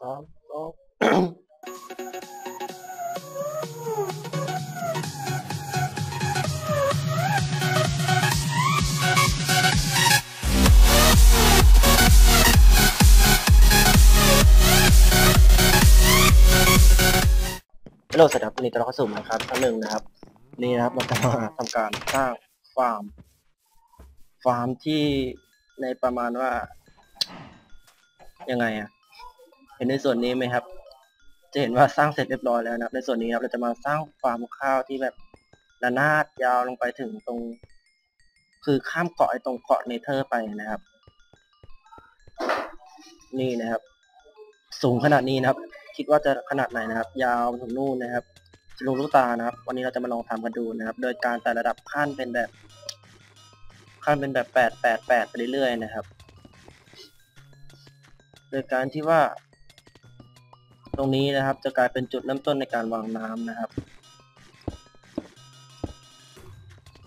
สามสองฮัลโลสวัสดีครับวันนี้ตอนรับเข้าสู่นะครับท่านหนึ่งนะครับ นี่นะครับเราจะมาทำการสร้างฟาร์ม ฟาร์มที่ในประมาณว่า ยังไงอะ เห็นในส่วนนี้ไหมครับ จะเห็นว่าสร้างเสร็จเรียบร้อยแล้วนะครับ ในส่วนนี้ครับเราจะมาสร้างฟาร์มข้าวที่แบบระนาดยาวลงไปถึงตรง คือข้ามเกาะไอ้ตรงเกาะเนเธอร์ไปนะครับ นี่นะครับ สูงขนาดนี้นะครับ คิดว่าจะขนาดไหนนะครับ ยาวถึงนู่นนะครับจะลงลูกตานะครับ วันนี้เราจะมาลองทำกันดูนะครับ โดยการแต่ระดับขั้นเป็นแบบขั้นเป็นแบบแปดแปดแปดไปเรื่อยๆนะครับ โดยการที่ว่า ตรงนี้นะครับ จะกลายเป็นจุดเริ่มต้นในการวางน้ำนะครับ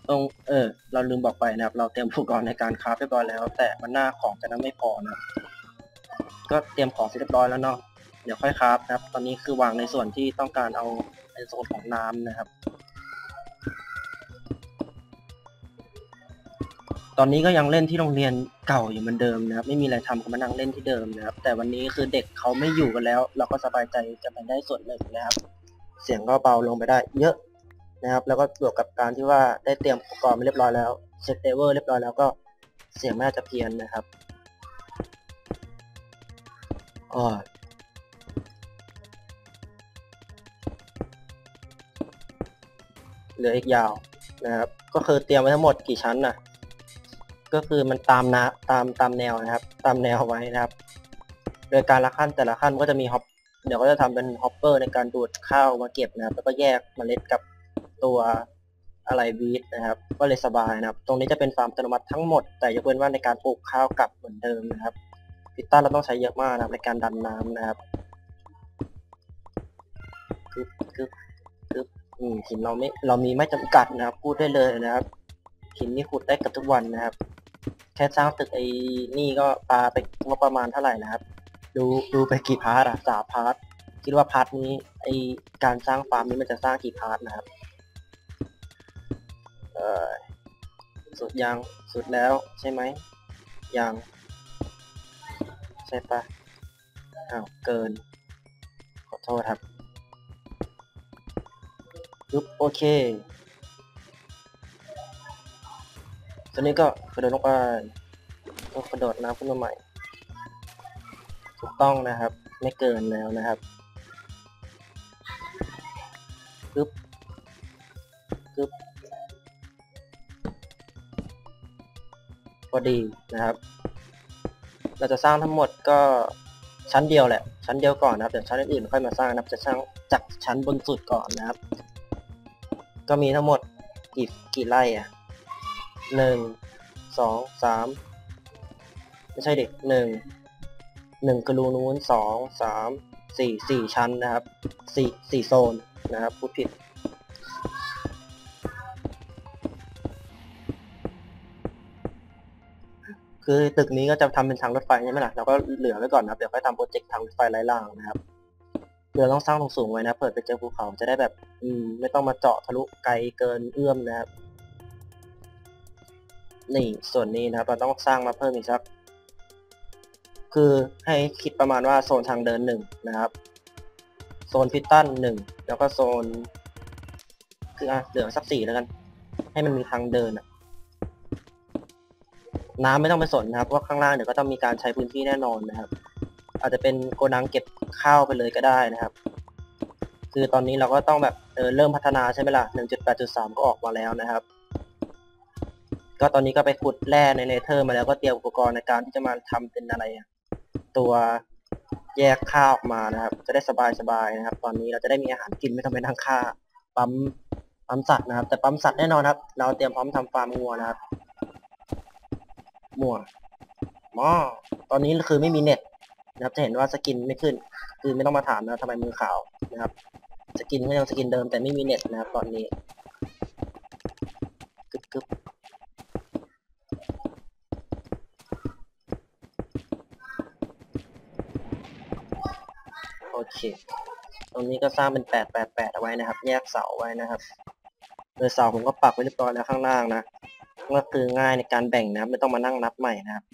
ตรงเออ เราลืมบอกไปนะครับ เราเตรียมอุปกรณ์ในการคราฟเรียบร้อยแล้ว แต่มันหน้าของจะนั้นไม่พอนะก็เตรียมของเสร็จเรียบร้อยแล้วเนาะเดี๋ยวค่อยคราฟนะครับ ตอนนี้คือวางในส่วนที่ต้องการเอาในโซนของน้ำนะครับ ตอนนี้ก็ยังเล่นที่โรงเรียนเก่าอยู่เหมือนเดิมนะครับ ไม่มีอะไรทำก็มานั่งเล่นที่เดิมนะครับ แต่วันนี้คือเด็กเขาไม่อยู่กันแล้ว เราก็สบายใจกันไปได้ส่วนหนึ่งนะครับ เสียงก็เบาลงไปได้ เยอะนะครับ แล้วก็บวกกับการที่ว่าได้เตรียมอุปกรณ์มาเรียบร้อยแล้วเซตเทเวอร์เรียบร้อยแล้วก็เสียงไม่น่าจะเพี้ยนนะครับอ๋อเหลืออีกยาวนะครับ ก็คือเตรียมไว้ทั้งหมดกี่ชั้นน่ะ ก็คือมันตามนะตามตามแนวนะครับ ตามแนวไว้นะครับ โดยการละขั้นแต่ละขั้นก็จะมีฮอปเดี๋ยวก็จะทำเป็นฮอปเปอร์ในการดูดข้าวมาเก็บนะครับ แล้วก็แยกเมล็ดกับตัวอะไรวีดนะครับ ก็เลยสบายนะครับ ตรงนี้จะเป็นฟาร์มอัตโนมัติทั้งหมด แต่ยกเว้นว่าในการปลูกข้าวกลับเหมือนเดิมนะครับพิต้าเราต้องใช้เยอะมากนะครับในการดันน้ำนะครับกึบกึบกึบอืมหินเราไม่เรามีไม่จำกัดนะครับพูดได้เลยนะครับหินนี่ขุดได้กับทุกวันนะครับ แค่สร้างตึกไอ้นี่ก็ปาไปว่าประมาณเท่าไหร่นะครับ ดูดูไปกี่พาร์ทอะสามพาร์ทคิดว่าพาร์ทนี้ไอการสร้างฟาร์มนี้มันจะสร้างกี่พาร์ทนะครับ เออสุดยังสุดแล้วใช่ไหมยังใช่ปะอ้าวเกิน ขอโทษครับปึ๊บโอเค ตอนนี้ก็กระโดดลงไปก็กระโดดน้ำขึ้นมาใหม่ ถูกต้องนะครับ ไม่เกินแล้วนะครับปึ๊บปึ๊บพอดีนะครับ เราจะสร้างทั้งหมดก็ชั้นเดียวแหละ ชั้นเดียวก่อนนะครับเดี๋ยวชั้นอื่นๆค่อยมาสร้างนะครับ จะสร้างจากชั้นบนสุดก่อนนะครับ ก็มีทั้งหมดกี่กี่ไร่อะ หนึ่งสองสามไม่ใช่เด็กหนึ่งหนึ่งกระลูนู้นสองสามสี่สี่ชั้นนะครับสี่สี่โซนนะครับพูดผิดคือตึกนี้ก็จะทำเป็นทางรถไฟใช่ไหมล่ะเราก็เหลือไว้ก่อนนะเดี๋ยวค่อยทำโปรเจกต์ทางรถไฟไร้รางนะครับเรือต้องสร้างตรงสูงไว้นะเปิดไปเจอภูเขาจะได้แบบ อืม ไม่ต้องมาเจาะทะลุไกลเกินเอื้อมนะครับ นี่ส่วนนี้นะครับ เราต้องสร้างมาเพิ่มอีกสักคือให้คิดประมาณว่าโซนทางเดินหนึ่งนะครับ โซนพิตตันหนึ่งแล้วก็โซน คืออะเหลือสักสี่แล้วกัน ให้มันมีทางเดินอะน้ำไม่ต้องไปสนนะครับเพราะว่าข้างล่างเดี๋ยวก็ต้องมีการใช้พื้นที่แน่นอนนะครับ อาจจะเป็นโกดังเก็บข้าวไปเลยก็ได้นะครับ คือตอนนี้เราก็ต้องแบบเออเริ่มพัฒนาใช่ไหมล่ะ1.8.3 ก็ออกมาแล้วนะครับ ก็ตอนนี้ก็ไปขุดแร่ในเนเธอร์มาแล้วก็เตรียมอุปกรณ์ในการที่จะมาทำเป็นอะไรตัวแยกข้าวออกมานะครับ จะได้สบายๆนะครับ ตอนนี้เราจะได้มีอาหารกินไม่ต้องไปนั่งฆ่าปั๊มปั๊มสัตว์นะครับ แต่ปั๊มสัตว์แน่นอนครับ เราเตรียมพร้อมทำฟาร์มงัวนะครับมั่วมอตอนนี้คือไม่มีเน็ตนะครับจะเห็นว่าสกินไม่ขึ้น คือไม่ต้องมาถามนะทำไมมือขาวนะครับ สกินก็ยังสกินเดิมแต่ไม่มีเน็ตนะครับ ตอนนี้กึบกึบ เค ตรงนี้ก็สร้างเป็นแปดแปดแปดเอาไว้นะครับ แยกเสาไว้นะครับโดยเสาผมก็ปักไว้เรียบร้อยแล้วข้างล่างนะก็คือง่ายในการแบ่งนะครับ ไม่ต้องมานั่งนับใหม่นะครับ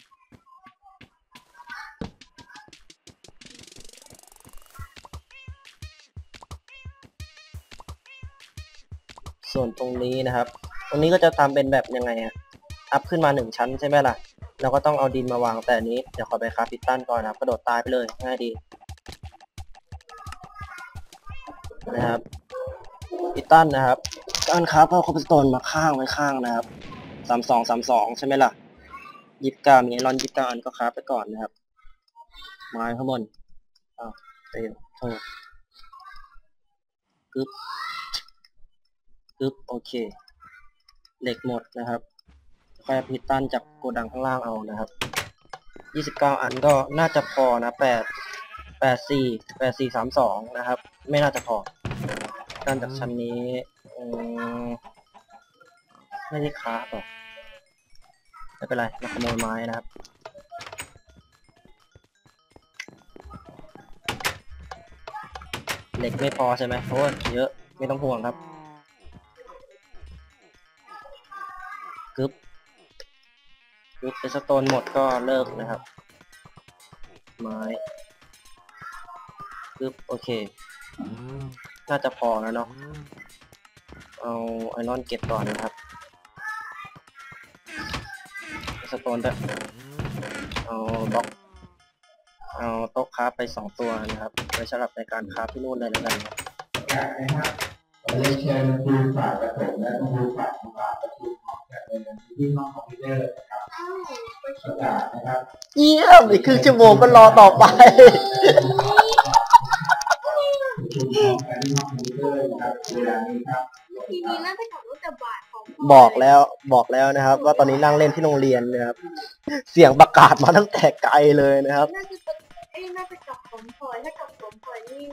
ส่วนตรงนี้นะครับ ตรงนี้ก็จะทำเป็นแบบยังไงอะอัพขึ้นมาหนึ่งชั้นใช่ไหมล่ะ เราก็ต้องเอาดินมาวางแต่นี้ เดี๋ยวขอไปคราฟพิตตันก่อนนะครับ กระโดดตายไปเลยง่ายดี นะครับพิตันนะครับการคราฟเอาคอมสโตนมาข้างไว้ข้างนะครับสามสองสามสองใช่ไหมล่ะยิบกามีไอรอนยิบกาอันก็คราฟไปก่อนนะครับไม้ข้างบนอ้าวเต็มโทษกึ๊บกึ๊บโอเค เหล็กหมดนะครับค่อยพิตันจากโกดังข้างล่างเอานะครับ29อันก็น่าจะพอนะ8 84 8432นะครับ ไม่น่าจะพอ ด้านจากชั้นนี้อืมไม่ได้ค้าหรอกไม่เป็นไรมาขโมยไม้นะครับ เหล็กไม่พอใช่ไหมโอ้ยเยอะไม่ต้องห่วงครับกึ๊บกึ๊บเอสโตนหมดก็เลิกนะครับ ไม้กึ๊บโอเค น่าจะพอแล้วเนาะเอาไอรอนเก็บก่อนนะครับเอสโตนด้วยเอาบล็อก เอาโต๊ะคราฟไปสองตัวนะครับไว้สำหรับในการคราฟที่นู่นเลยแล้วกันครับนะครับขอเรียนเชิญครูฝ่ายประถมและครูฝ่ายอุบาประชุมพร้อมกันในที่ห้องคอมพิวเตอร์นะครับประกาศนะครับ เยี่ยมอีกครึ่งชั่วโมงก็รอต่อไป ประชุมพร้อมกันที่ห้องคอมพิว เตอร์นะครับเวลานี้ครับทีนี้น่าจะขับรถแต่บ่ายของพ่บอกแล้วบอกแล้วนะครับ ว่าตอนนี้นั่งเล่นที่โรงเรียนนะครับ เสียงประกาศมาตั้งแต่ไกลเลยนะครับ น่าจะเป็นเอ้ยน่าจะกลับสมพลอยถ้ากลับสมพลอยนี่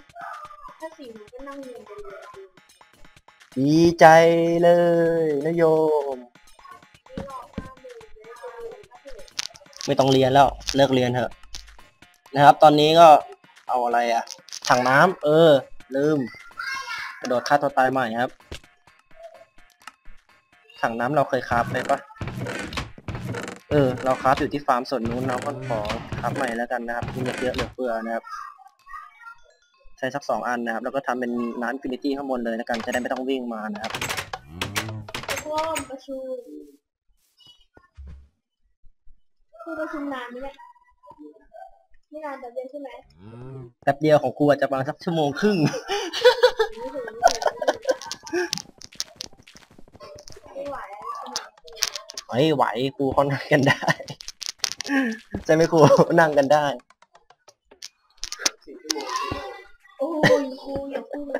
ถ้าสี่โมงก็นั่งเรียนกันเลยดีใจเลยนโยม นี่รอห้าโมงเลยจะเรียนก็เถอะไม่ต้องเรียนแล้วเลิกเรียนเถอะนะครับ ตอนนี้ก็เอาอะไรอะถังน้ำเออ ลืมก ระโดดฆ่าตัวตายใหม่ครับ ถังน้ำเราเคยคราฟไปปะเออ เราคราฟอยู่ที่ฟาร์มส่วนนู้นเราก็ขอคราฟใหม่แล้วกันนะครับมีเยอะเหลือเฟือนะครับใช้สักสองอันนะครับ แล้วก็ทำเป็นร้านฟินิตี้ข้างบนเลยแล้วกันจะได้ไม่ต้องวิ่งมานะครับประชุมประชุมคือประชุมนานไหมเนี่ยไม่นานแต่เดียวใช่ไหมแป๊บเดียวของครูอาจจะประมาณสักชั่วโมงครึ่ง ไม่ถึงไม่ถึงไม่ไหวแล้วเฮ้ยไหวครูเขานั่งกันได้ ใช่ไหมครูนั่งกันได้โอ้ยครูอย่าพูด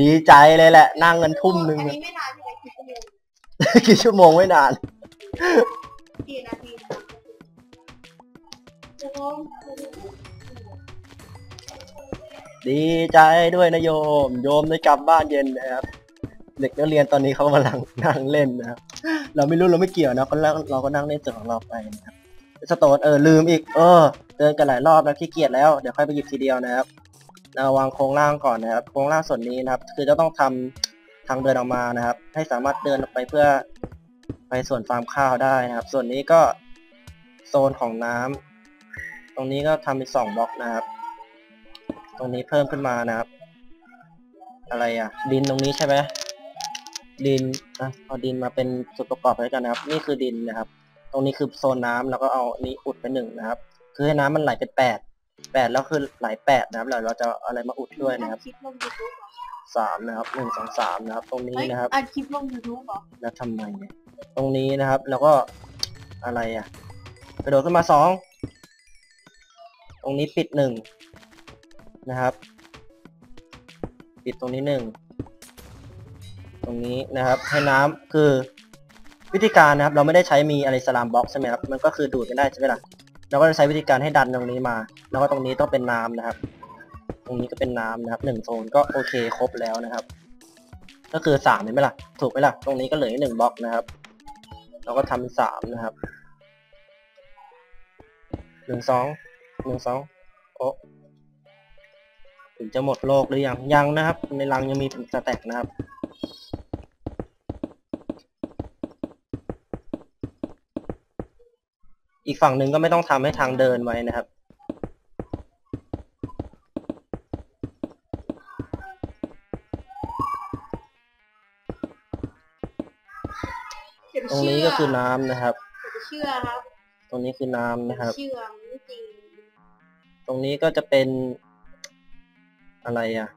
ดีใจเลยแหละ นั่งกันทุ่มหนึ่งอันอะนี้ไม่นานใช่ไหมคิดชั่วโมงกี่ชั่วโมงไม่นานกี่นาทีนะจะร้อง ดีใจด้วยนะโยม โยมได้กลับบ้านเย็นนะครับ เด็กนักเรียนตอนนี้เขากำลังนั่งเล่นนะครับ เราไม่รู้เราไม่เกี่ยวนะก็นั่งเราก็นั่งเล่นส่วนของเราไปนะครับสโตนเออลืมอีก เออเดินกันหลายรอบแล้วขี้เกียจแล้วเดี๋ยวค่อยไปหยิบทีเดียวนะครับเราวางโครงล่างก่อนนะครับ โครงล่างส่วนนี้นะครับ คือจะต้องทำทางเดินออกมานะครับ ให้สามารถเดินออกไปเพื่อไปส่วนฟาร์มข้าวได้นะครับ ส่วนนี้ก็โซนของน้ำตรงนี้ก็ทำเป็นสองบล็อกนะครับ รงนี้เพิ่มขึ้นมานะครับ อะไรอะ ดินตรงนี้ใช่ไหมดินอะเอาดินมาเป็นส่วนประกอบไปด้วยกันนะครับ นี่คือดินนะครับ ตรงนี้คือโซนน้ำแล้วก็เอานี้อุดไปหนึ่งนะครับ คือให้น้ำมันไหลเป็นแปดแปดแล้วคือไหลแปดนะครับแล้วเราจะเอาอะไรมาอุดด้วยนะครับคลิปลงยูทูบเหรอสามนะครับหนึ่งสองสามนะครับ ตรงนี้เฮ้ยนะครับอัดคลิปลงยูทูบเหรอแล้วทำไมเนี่ยตรงนี้นะครับ แล้วก็อะไรอะกระโดดขึ้นมาสองตรงนี้ปิดหนึ่ง นะครับ ปิดตรงนี้หนึ่งตรงนี้นะครับให้น้ำคือวิธีการนะครับ เราไม่ได้ใช้มีอะไรสลามบล็อกใช่ไหมครับมันก็คือดูดกันได้ใช่ไหมล่ะเราก็จะใช้วิธีการให้ดันตรงนี้มา แล้วก็ตรงนี้ต้องเป็นน้ำนะครับ ตรงนี้ก็เป็นน้ำนะครับหนึ่งโซนก็โอเคครบแล้วนะครับ ก็คือสามเห็นไหมล่ะถูกไหมล่ะตรงนี้ก็เหลืออีกหนึ่งบล็อกนะครับ เราก็ทำสามนะครับหนึ่งสองหนึ่งสองโอ้ ถึงจะหมดโลกหรือยังยังนะครับ ในรังยังมีเป็นสแต็กนะครับอีกฝั่งหนึ่งก็ไม่ต้องทำให้ทางเดินไว้นะครับเดี๋ยวตรงเชื่นี้อก็คือน้ำนะครับเดี๋ยวเชื่อครับ ตรงนี้คือน้ำนะครับ เชื่อมันไม่จริง ตรงนี้ก็จะเป็น อะไรอะ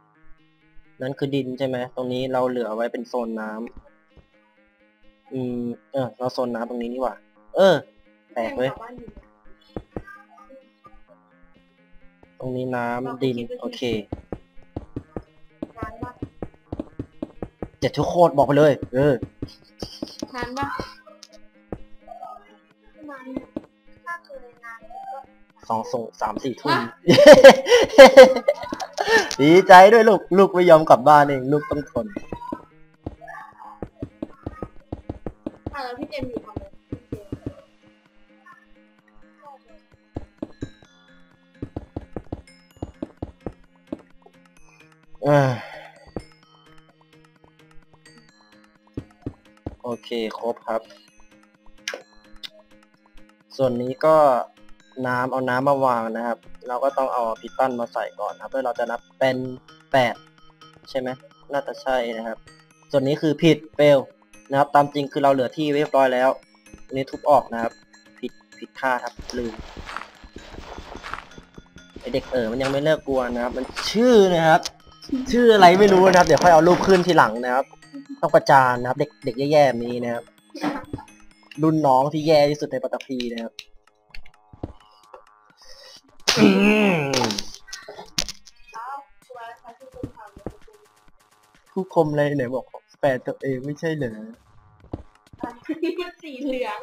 นั่นคือดินใช่ไหมตรงนี้เราเหลือไว้เป็นโซนน้ำอืม เออ เราโซนน้ำตรงนี้นี่หว่า เออแปลกเว้ยชาวบ้านอยู่ตรงนี้น้ำดิน โอเคนานปะเจ็ดทุกโคตรบอกไปเลย เออนานปะนานถ้าเคยนานก็สองส่งสามสี่ทุ่ม ฮะ ดีใจด้วยลูก ลูกไม่ยอมกลับบ้านเอง ลูกต้องทน อะแล้วพี่เจมส์อยู่ทำไรพี่เอ่าโอเค ครบครับ ส่วนนี้ก็น้ำเอาน้ำมาวางนะครับ เราก็ต้องเอาพิตตันมาใส่ก่อนครับเพื่อเราจะนับเป็นแปดใช่ไหมน่าจะใช่นะครับ ส่วนนี้คือผิดเฟลนะครับ ตามจริงคือเราเหลือที่ไว้เรียบร้อยแล้วอันนี้ทุบออกนะครับ ผิดผิดค่าครับลืมไอเด็กเออมันยังไม่เลิกกลัวนะครับ มันชื่อนะครับ ชื่ออะไรไม่รู้นะครับ เดี๋ยวค่อยเอารูปขึ้นทีหลังนะครับต้องประจานนะครับ เด็กเด็กแย่ๆแบบนี้นะครับ รุ่นน้องที่แย่ที่สุดในปัตตภีนะครับ ผู้คมเลยไหนบอกแฟนตัวเองไม่ใช่เหรออะสีเหลือง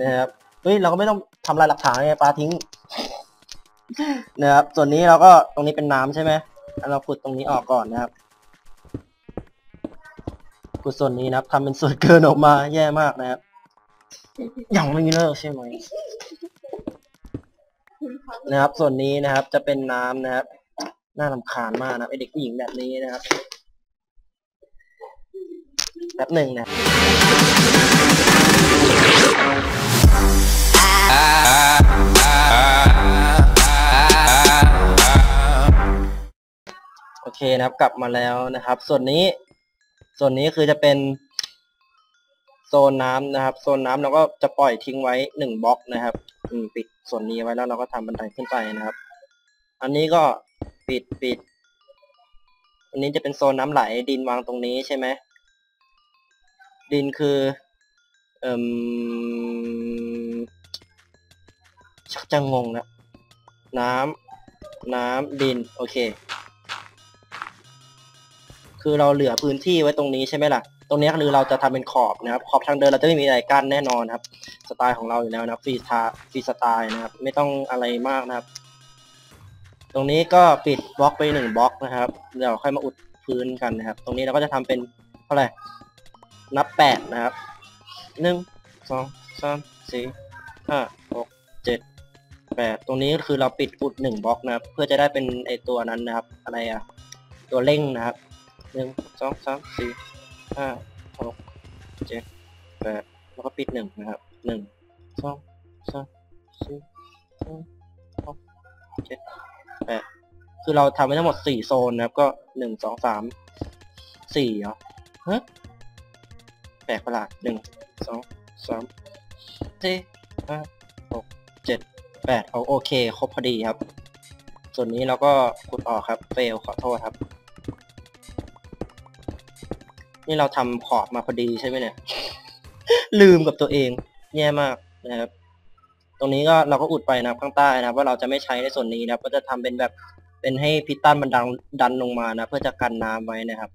นะครับเฮ้ยเราก็ไม่ต้องทำลายหลักฐานไงปลาทิ้งนะครับ ส่วนนี้เราก็ตรงนี้เป็นน้ำใช่ไหมแล้วเราขุดตรงนี้ออกก่อนนะครับขุดส่วนนี้นะครับทำเป็นส่วนเกินออกมาแย่มากนะครับยังไม่เลิกใช่ไหมคุณเขา นะครับ ส่วนนี้นะครับจะเป็นน้ำนะครับ น่ารำคาญมากนะไอเด็กผู้หญิงแบบนี้นะครับแป๊บหนึ่งนะโอเคนะครับกลับมาแล้วนะครับ ส่วนนี้ ส่วนนี้คือจะเป็น โซนน้ำนะครับ โซนน้ำเราก็จะปล่อยทิ้งไว้หนึ่งบล็อกนะครับ อืมปิดส่วนนี้ไว้แล้วเราก็ทำบันไดขึ้นไปนะครับ อันนี้ก็ปิดปิด อันนี้จะเป็นโซนน้ำไหลดินวางตรงนี้ใช่ไหมดินคือเอ่มชักจะงงนะน้ำน้ำดินโอเค คือเราเหลือพื้นที่ไว้ตรงนี้ใช่ไหมล่ะ ตรงนี้คือเราจะทำเป็นขอบนะครับ ขอบทางเดินเราจะไม่มีอะไรกั้นแน่นอนครับ สไตล์ของเราอยู่แล้วนะครับฟรีสไตล์ฟรีสไตล์นะครับ ไม่ต้องอะไรมากนะครับ ตรงนี้ก็ปิดบล็อกไปหนึ่งบล็อกนะครับเดี๋ยวค่อยมาอุดพื้นกันนะครับ ตรงนี้เราก็จะทำเป็นเท่าไหร่นับแปดนะครับหนึ่งสองสามสี่ห้าหกเจ็ดแปดตรงนี้ก็คือเราปิดอุดหนึ่งบล็อกนะครับ เพื่อจะได้เป็นไอตัวนั้นนะครับ อะไรอะตัวเร่งนะครับหนึ่งสองสามสี่ ห้าหกเจ็ดแปดแล้วก็ปิดหนึ่งนะครับหนึ่งสองสามสี่ห้าหกเจ็ดแปดคือเราทำไว้ทั้งหมดสี่โซนนะครับ ก็หนึ่งสองสามสี่เหรอฮะแปลกประหลาดหนึ่งสองสามสี่ห้าหกเจ็ดแปดเอาโอเค ครบพอดีครับ ส่วนนี้เราก็ขุดออกครับ เฟลขอโทษครับ นี่เราทำขอบมาพอดีใช่ไหมเนี่ย ลืมกับตัวเอง แย่มากนะครับ ตรงนี้ก็เราก็อุดไปนะครับข้างใต้นะครับ ว่าเราจะไม่ใช้ในส่วนนี้นะครับ ก็จะทำเป็นแบบเป็นให้พิตตันมันดันดันลงมานะ เพื่อจะกันน้ำไว้นะครับ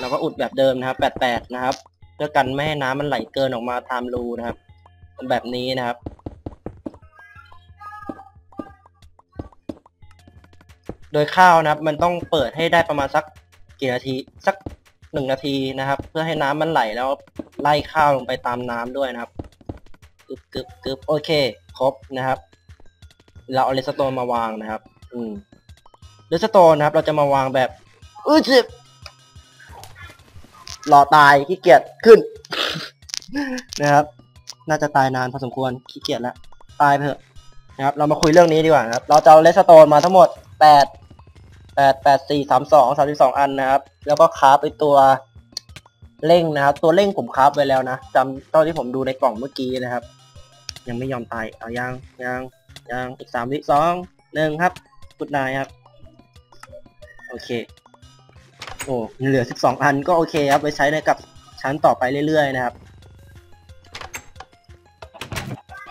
เราก็อุดแบบเดิมนะครับแปดๆนะครับเพื่อกันไม่ให้น้ำมันไหลเกินออกมาตามรูนะครับ แบบนี้นะครับโดยข้าวนะครับ มันต้องเปิดให้ได้ประมาณสัก กี่นาทีสักหนึ่งนาทีนะครับ เพื่อให้น้ำมันไหลแล้วไล่ข้าวลงไปตามน้ำด้วยนะครับกึบกึบกึบโอเค ครบนะครับ เราเอาเลสโตนมาวางนะครับ อืมเลสโตนนะครับ เราจะมาวางแบบอื้อจิบรอตายขี้เกียจขึ้น นะครับ น่าจะตายนานพอสมควรขี้เกียจแล้วตายเถอะนะครับ เรามาคุยเรื่องนี้ดีกว่านะครับ เราจะเอาเลสโตนมาทั้งหมดแปด แปดแปดสี่สามสองสามสิบสองอันนะครับ แล้วก็คราฟไปตัวเร่งนะครับ ตัวเร่งผมคราฟไว้แล้วนะจำตอนที่ผมดูในกล่องเมื่อกี้นะครับ ยังไม่ยอมตายเอายังยังยังอีกสามวิสองหนึ่งครับกุดนายครับ โอเค โอ้เหลือสิบสองอันก็โอเคครับไว้ใช้ในกับชั้นต่อไปเรื่อยๆนะครับ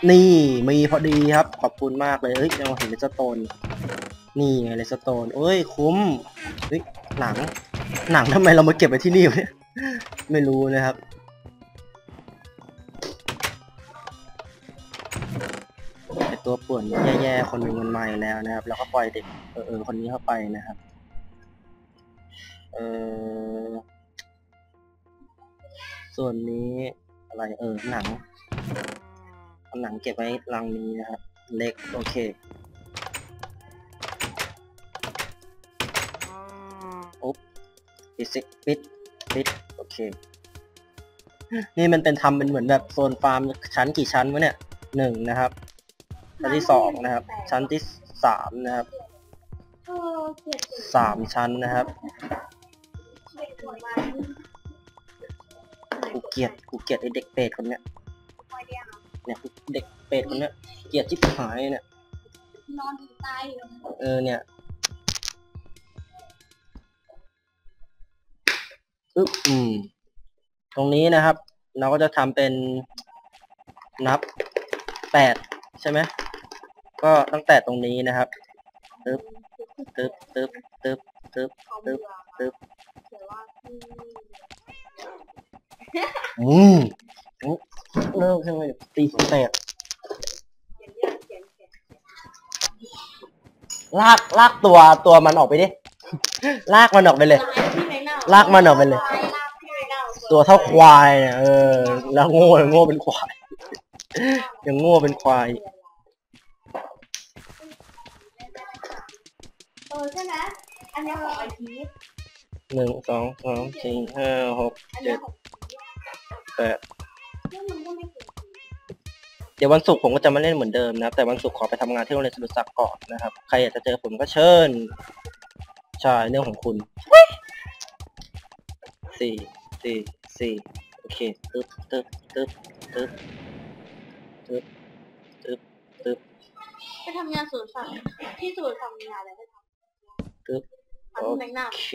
นี่มีพอดีครับขอบคุณมากเลยเฮ้ยเราเห็นเลสโตน นี่ไงเลสโตนเอ้ยคุ้มเฮ้ยหนัง หนังทำไมเรามาเก็บไว้ที่นี่วะเนี่ยไม่รู้นะครับ ตัวป่วนแย่ๆคนหนึ่งมันมาอยู่แล้วนะครับ แล้วก็ปล่อยเด็กเออเออคนนี้เข้าไปนะครับ เออส่วนนี้อะไรเออหนังเอาหนังเก็บไว้รังนี้นะครับ เล็กโอเค ปิดสิปิดปิดโอเค นี่มันเป็นทำเป็นเหมือนแบบโซนฟาร์มชั้นกี่ชั้นวะเนี่ยหนึ่งนะครับ ชั้นที่สองนะครับ ชั้นที่สามนะครับเออเกลียดสามชั้นนะครับเกลียดหัวมันกูเกลียดกูเกลียดไอเด็กเป็ดคนเนี้ยคอยเดียวเนี่ยเด็กเป็ดคนเนี้ยเกลียดชิบหายเนี่ยนอนถึงตายอยู่เออเนี่ย อึ๊บอืม ตรงนี้นะครับ เราก็จะทำเป็นนับแปดใช่ไหมก็ตั้งแต่ตรงนี้นะครับตึ๊บตึ๊บตึ๊บตึ๊บตึ๊บเขาเบื่อตึ๊บเขียนว่าที่อืมเลิกใช่ไหมตีสแตกเขียนเยอะเขียนเขียนลากลากตัวตัวมันออกไปดิ ลากมันออกไปเลย ลายที่ไหนเน่าลากมันออกไปเลย ตัวเท่าควายเนี่ยเออ แล้วโง่โง่เป็นควาย ยังโง่เป็นควายเออใช่ไหมอันนี้หนึ่งสองสามสี่ห้าหกเจ็ดแปดเดี๋ยววันศุกร์ผมก็จะมาเล่นเหมือนเดิมนะครับ แต่วันศุกร์ขอไปทำงานที่โรงเรียนสรุศักดิ์ก่อนนะครับ ใครอยากจะเจอผมก็เชิญ ใช่ เรื่องของคุณ สี่สี่สี่โอเคตึ๊บตึ๊บตึ๊บตึ๊บตึ๊บตึ๊บตึ๊บไปทำงานสวนสัตว์ที่สวนทำงานอะไรได้ทตึ๊บำอันโอที่แมงนาบเค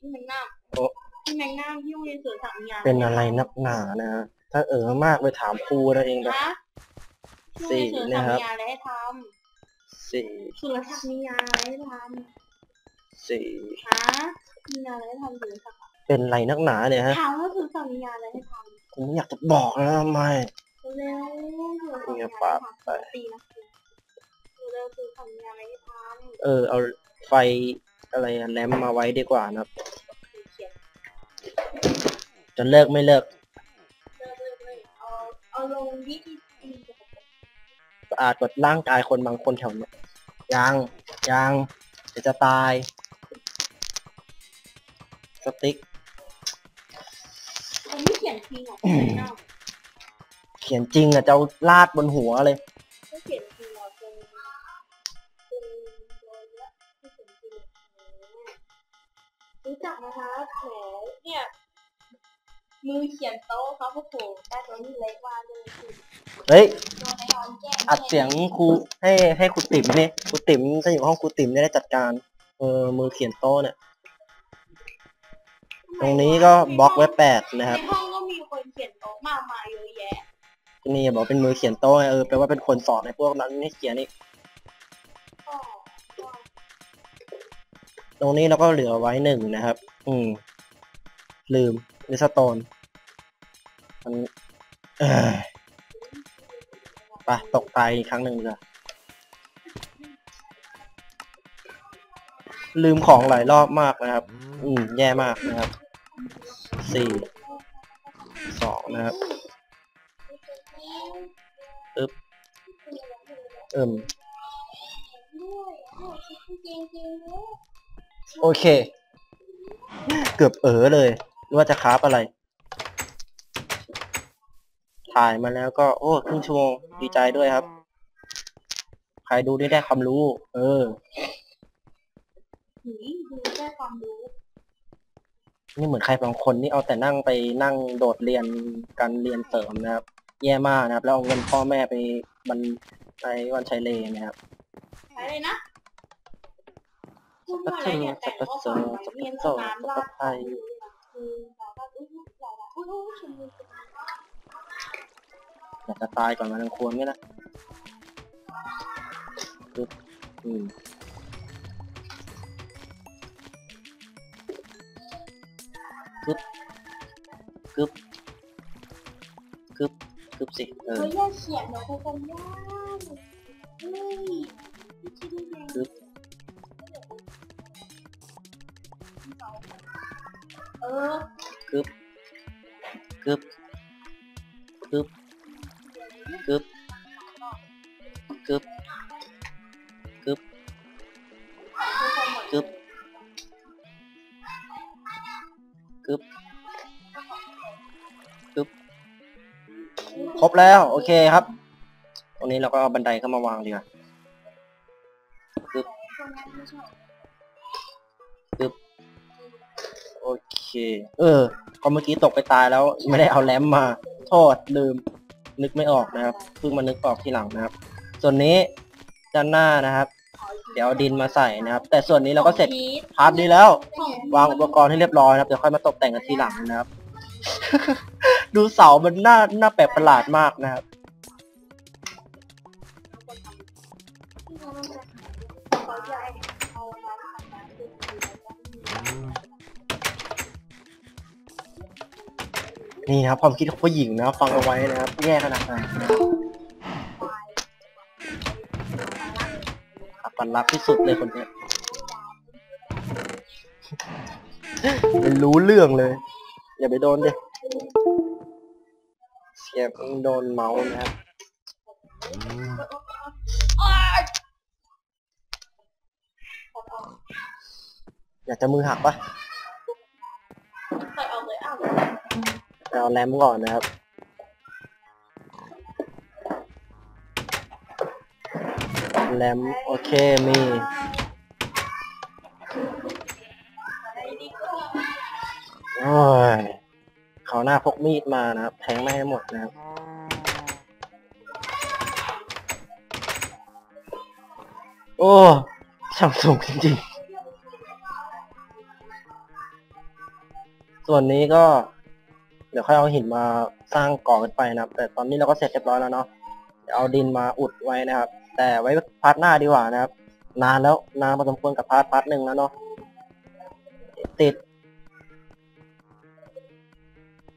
ที่แมงนาบโอ้ที่แมงนาบที่โรงเรียนสวนสัตว์มีงานเป็นอะไรนักหนานะฮะถ้าเออมากไปถามครูนะเองแบบนะสี่ที่โรงเรียนสวนสัตว์นะครับมีงานอะไรให้ทสี่ำสวนสัตว์มีงานอะไรให้ทสี่ฮะมีงานอะไรให้ทำสวนสัตว์ เป็นไรนักหนาเนี่ยฮะถามว่าสวนสัตว์มีงานอะไรให้ทำผมอยากจะบอกนะทำไมเร็วๆสวนสัตว์มีเนี่งายนปาอะไรดให้ไปทำตีนะเร็วๆสวนสัตว์มีงานอะไรให้ทำเออเอาไฟอะไรอะแลมมาไว้ดีกว่านะครับเขียนจนเลิกไม่เลิกเลิกเลิกเลิกเอาเอาลงวิธีตีกับสะอาดกว่าร่างกายคนบางคนแถวเนี้ยยังยังเดี๋ยวจะตาย สติ๊กผมไม่ เขียนจริงอะเขียนนอกเขียนจริงอะจะเอาลาดบนหัวเลย รู้จักนะคะแหมเนี่ย มือเขียนโต๊ะเขาโอ้โหแต่ตัวนี้เล็กว่าเลยคือเฮ้ย ตัวในออนแก้อัดเสียงครูให้ให้ครูติ๋มนี่ครูติ๋มจะอยู่ห้องครูติ๋มเนี่ยได้จัดการ เออมือเขียนโต๊ะเนี่ย ตรงนี้ก็บล็อกไว้แปดนะครับ ในห้อง เขียนโต๊ะมากมายเยอะแยะ นี่บอกเป็นมือเขียนโต๊ะไงเออแปลว่าเป็นคนสอนให้พวกนั้นให้เขียนนี่ก็ก็ตรงนี้เราก็เหลือไว้หนึ่งนะครับ อืม ลืมลิสโตนมันเออไปตกตายอีกครั้งหนึ่งเลยลืมของหลายรอบมากนะครับ อืม แย่มากนะครับ สี่ สองนะครับอึ๊บเอิ่มด้วยจริงจริงๆเนี่ยโอเค เกือบเออเลยว่าจะคราฟอะไร ถ่ายมาแล้วก็ โอ้ครึ่งชั่วโมงดีใจด้วยครับ ใครดูได้ได้ความรู้ เออหืยดูได้ความรู้ นี่เหมือนใครบางคนนี่เอาแต่นั่งไปนั่งโดดเรียนการเรียนเสริมนะครับ แย่มากนะครับ แล้วเอาเงินพ่อแม่ไปบันไปวันชัยเลนะครับใช้เลยนะพูดสัว่าพอะไรพะเนี่ยสัแต่พงพะข้อโสความสัพเรียนพะโสสนามสัพลาพะไทยคือแบบว่าอุ้ยหลายละอุ้ยอุ้ยชมพูอยากจะตายก่อนมาลังควรไหมล่ะปึ๊บอืม กึบกึบกึบกึบสิเออเฮ้ อย่าเขียนเดี๋ยวครบออกึบกึบครบแล้ว โอเคครับ ตรงนี้เราก็เอาบันไดเข้ามาวางดีกว่ากึบกึบโอเค เออก็เมื่อกี้ตกไปตายแล้ว ไม่ได้เอาแรมมาโทษลืม นึกไม่ออกนะครับ เพิ่งมานึกออกทีหลังนะครับ ส่วนนี้ด้านหน้านะครับ เดี๋ยวเอาดินมาใส่นะครับ แต่ส่วนนี้เราก็เสร็จพีทพาร์ทนี้แล้วของวางอุปกรณ์ให้เรียบร้อยนะครับเดี๋ยวค่อยมาตกแต่งกันทีหลังนะครับ ดูเสามันน่าน่าแปลกประหลาดมากนะครับเขาจะเอาร้านอาหารคือนี่นะครับความคิดของผู้หญิงนะครับ ฟังเอาไว้นะครับแย่ขนาดไหนนะครับ อัปลักษณ์ที่สุดเลยคนเนี้ยไม่รู้เรื่องเลย อย่าไปโดนดิเสียบโดนเมาส์นะครับอยากจะมือหักปะใส่ออกเลยอ้าวเอาแรมก่อนนะครับ แรมโอเคมี โอ้ยเขาหน้าพกมีดมานะครับ แทงไม่ให้หมดนะครับ โอ้ช่างสูงจริงๆ ส่วนนี้ก็ เดี๋ยวค่อยเอาหินมาสร้างก่อกันไปนะครับ แต่ตอนนี้เราก็เสร็จเรียบร้อยแล้วเนาะ เดี๋ยวเอาดินมาอุดไว้นะครับ แต่ไว้พาร์ทหน้าดีกว่านะครับ นานแล้วนานพอสมควรกับพาร์ทพาร์ทหนึ่งแล้วเนาะติด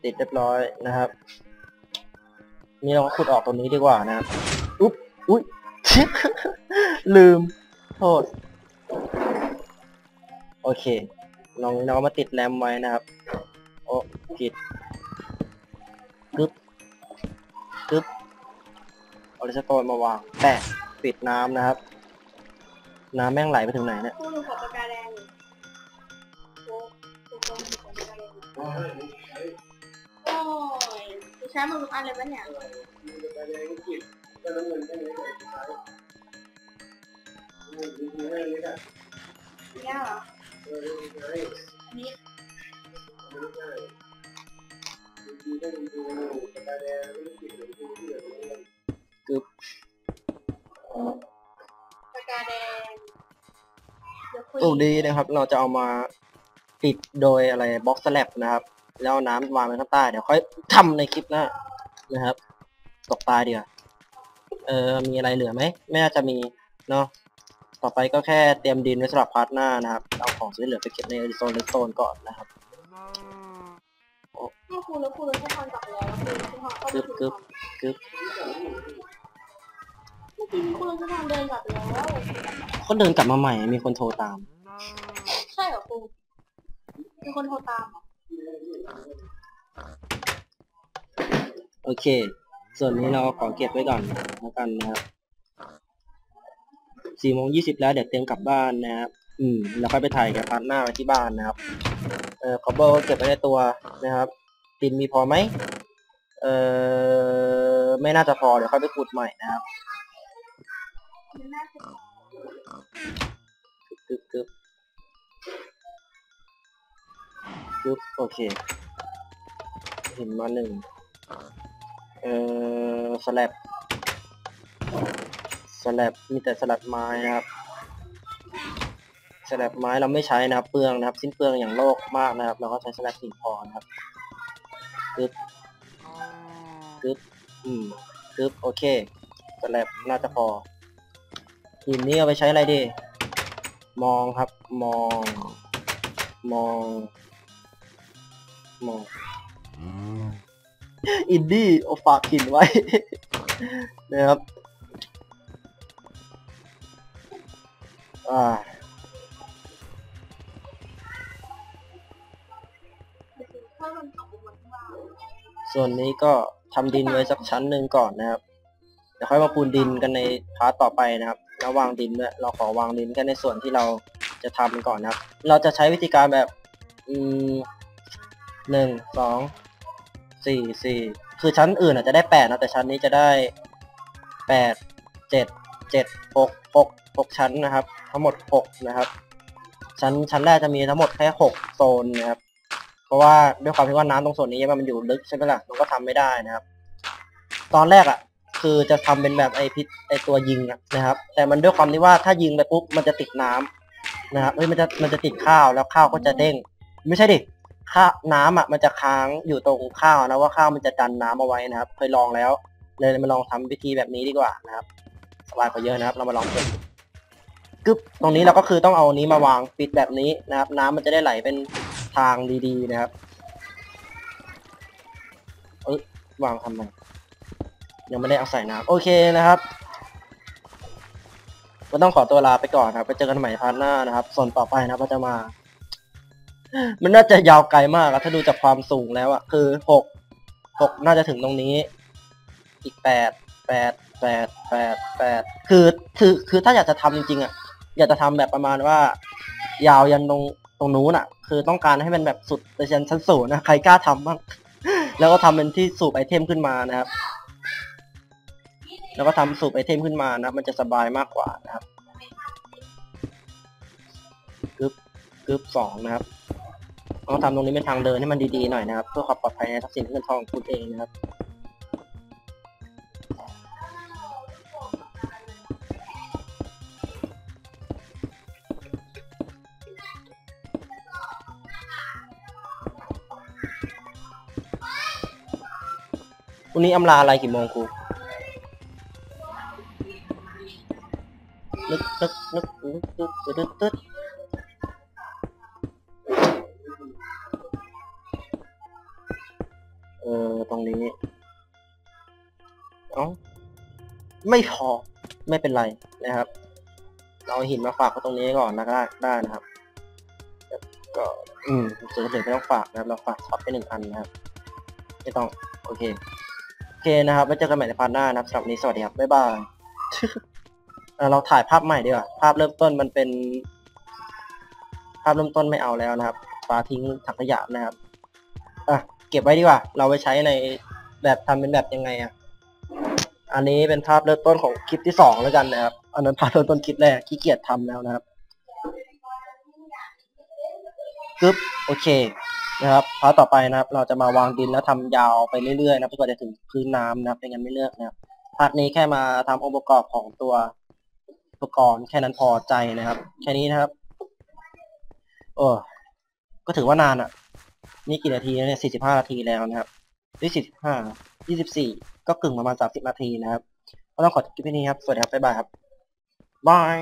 ติดเรียบร้อยนะครับ นี่เราก็ขุดออกตรงนี้ดีกว่านะครับอุ๊บอุ๊ย ลืม โทษ โอเคลองเรามาติดแรมไว้นะครับโอ้ผิดกึ๊บกึ๊บเอาเลสโตนมาวางแปะ ปิดน้ำนะครับ น้ำแม่งไหลไปถึงไหนเนี่ยคู่หนึ่งของปากกาแดงอยู่โอ้โหขอปากกาแดงอยู่โอ้ยจะใช้มือทุกอันเลยปะเนี่ยเนี่ยเหรออันนี้กึบ ปากกาแดงเดี๋ยวคุยตรงนี้นะครับ เราจะเอามาปิดโดยอะไรบล็อกสแลบนะครับ แล้วเอาน้ำวางไว้ข้างใต้เดี๋ยวค่อยทำในคลิปหน้านะครับ ตกตายเดียวเออมีอะไรเหลือไหมไม่น่าจะมีเนาะต่อไปก็แค่เตรียมดินไว้สำหรับพาร์ทหน้านะครับ เอาของที่เหลือไปเก็บในโซนเลสโตนก่อนนะครับถ้าครูแล้วครูแล้วจะทำกลับแล้วแล้วครูจะทำก็ไม่กึบถูกกึบทำกึบเมื่อกี้มีครูแล้วจะทำเดินกลับแล้วคนเดินกลับมาใหม่ มีคนโทรตาม ใช่เหรอครูมีคนโทรตามเหรอโอเค ส่วนนี้เราขอเก็บไว้ก่อนแล้วกันนะครับสี่โมงยี่สิบแล้วเดี๋ยวเตรียมกลับบ้านนะครับ อืม แล้วค่อยไปถ่ายกับพาร์ทหน้าไว้ที่บ้านนะครับ เออคอเบอร์เก็บไว้ในตัวนะครับดินมีพอไหม เออไม่น่าจะพอ เดี๋ยวค่อยไปขุดใหม่นะครับมันน่าจะ กึบกึบกึบโอเคเห็นมาหนึ่งเออสแลบสแลบมีแต่สลับไม้นะครับสแลบไม้เราไม่ใช้นะครับเปลืองนะครับ สิ้นเปลืองอย่างโลกมากนะครับ เราก็ใช้สแลบหินพอนะครับกึบกึบอืมกึบโอเคสแลบน่าจะพอ หินนี้เอาไปใช้อะไรดี มองครับ มอง มอง มอง อินดี้เอาฝากหินไว้ นะครับ อ่าถ้ามันตกลงมาข้างล่างส่วนนี้ก็ทำดินไว้สักชั้นหนึ่งก่อนนะครับ เดี๋ยวค่อยมาปูนดินกันในพาร์ทต่อไปนะครับ แล้ววางดินด้วยเราขอวางดินกันในส่วนที่เราจะทำก่อนนะครับ เราจะใช้วิธีการแบบอืมหนึ่งสองสี่สี่คือชั้นอื่นอาจจะได้แปดนะแต่ชั้นนี้จะได้แปดเจ็ดเจ็ดหกหกหกชั้นนะครับ ทั้งหมดหกนะครับ ชั้นชั้นแรกจะมีทั้งหมดแค่หกโซนนะครับ เพราะว่าด้วยความที่ว่าน้ำตรงส่วนนี้มันอยู่ลึกใช่ไหมล่ะมันก็ทำไม่ได้นะครับ ตอนแรกอะ คือจะทำเป็นแบบไอพิษไอตัวยิงนะครับ แต่มันด้วยความที่ว่าถ้ายิงไปปุ๊บมันจะติดน้ำนะครับเฮ้ยมันจะมันจะติดข้าวแล้วข้าวก็จะเด้ง ไม่ใช่ดิข้าน้ำอะมันจะค้างอยู่ตรงข้าวนะว่าข้าวมันจะดันน้ำเอาไว้นะครับ เคยลองแล้ว เลยมาลองทำวิธีแบบนี้ดีกว่านะครับสบายกว่าเยอะนะครับ เรามาลองกันกึบตรงนี้เราก็คือต้องเอานี้มาวางปิดแบบนี้นะครับ น้ำมันจะได้ไหลเป็นทางดีๆนะครับ เอ้ยวางทำไม ยังไม่ได้เอาใส่น้ำโอเคนะครับก็ต้องขอตัวลาไปก่อนครับ ไปเจอกันใหม่พาร์ทหน้านะครับ ส่วนต่อไปนะครับก็จะมา มันน่าจะยาวไกลมากอะถ้าดูจากความสูงแล้วอะคือหกหกน่าจะถึงตรงนี้ อีกแปดแปดแปดแปดแปดคือคือคือถ้าอยากจะทำจริงๆอะอยากจะทำแบบประมาณว่า ยาวยันตรงตรงนู้นอะคือต้องการให้มันแบบสุดไปยันชั้นสูงนะใครกล้าทำบ้างแล้วก็ทำเป็นที่สูบไอเทมขึ้นมานะครับ แล้วก็ทำสูบไอเทมขึ้นมานะมันจะสบายมากกว่านะครับกึบกึบสองนะครับต้องทำตรงนี้เป็นทางเดินให้มันดีๆหน่อยนะครับเพื่อความปลอดภัยในทรัพย์สินเงินทองของคุณเองนะครับวันนี้อำลาอะไรกี่โมงครู นึกนึกตึ๊ดตึ๊ดตึ๊ดเออตรงนี้เอ้าไม่พอไม่เป็นไรนะครับ เราหินมาฝากไว้ตรงนี้ก่อนนะก็ได้ได้นะครับก็อืมส่วนเหลือไม่ต้องฝากนะครับ เราฝากช็อตไปหนึ่งอันนะครับไม่ต้อง โอเค โอเคนะครับไว้เจอกันใหม่ในพาร์ทหน้านะครับสำหรับนี้สวัสดีครับ บ๊ายบาย เราถ่ายภาพใหม่ดีกว่า ภาพเริ่มต้นมันเป็น ภาพเริ่มต้นไม่เอาแล้วนะครับปาทิ้งถังขยะนะครับอะเก็บไว้ดีกว่า เราไปใช้ในแบบทำเป็นแบบยังไงอะ อันนี้เป็นภาพเริ่มต้นของคลิปที่สองแล้วกันนะครับ อันนั้นภาพเริ่มต้นคลิปแรกขี้เกียจทำแล้วนะครับกึ๊บโอเคนะครับพาร์ทต่อไปนะครับ เราจะมาวางดินแล้วทำยาวไปเรื่อยๆนะครับจนกว่าจะถึงพื้นน้ำนะครับไม่งั้นไม่เลือกนะครับพาร์ทนี้แค่มาทำองค์ประกอบของตัว ปกรณ์แค่นั้นพอใจนะครับ แค่นี้นะครับโอ้ก็ถือว่านานอะ่ะ นี่กี่นาทีแล้วเนี่ยสี่สิบห้านาทีแล้วนะครับยี่สิบห้ายี่สิบสี่ก็กึ่งประมาณสามสิบนาทีนะครับก็ต้องขอจบคลิปนี้ครับ สวัสดีครับบ๊ายบายครับบาย